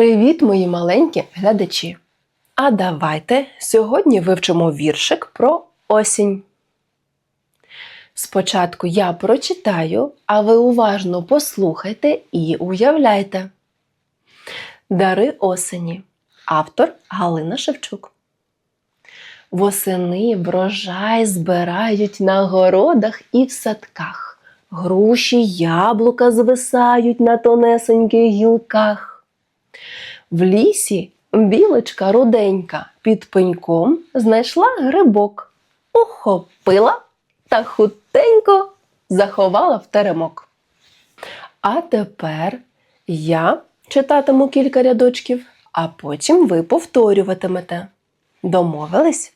Привіт, мої маленькі глядачі! А давайте сьогодні вивчимо віршик про осінь. Спочатку я прочитаю, а ви уважно послухайте і уявляйте. Дари осені. Автор Галина Шевчук. Восени врожай збирають на городах і в садках. Груші, яблука звисають на тонесеньких гілках. В лісі білочка руденька під пеньком знайшла грибок, ухопила та хутенько заховала в теремок. А тепер я читатиму кілька рядочків, а потім ви повторюватимете. Домовились?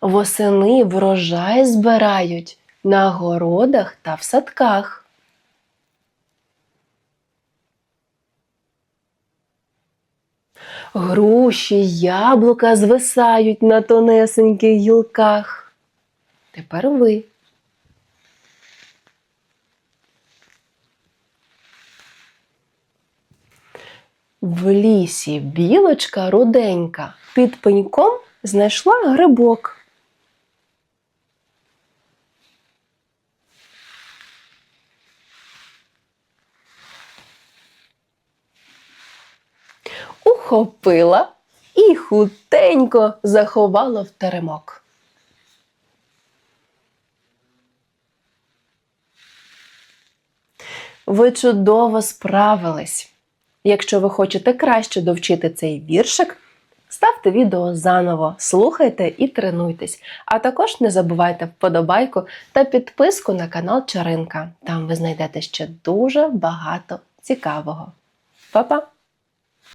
Восени врожай збирають на городах та в садках. Груші, яблука звисають на тонесеньких гілках. Тепер ви. В лісі білочка руденька під пеньком знайшла грибок. Ухопила і хутенько заховала в теремок. Ви чудово справились. Якщо ви хочете краще довчити цей віршик, ставте відео заново, слухайте і тренуйтесь. А також не забувайте вподобайку та підписку на канал Чаринка. Там ви знайдете ще дуже багато цікавого. Па-па!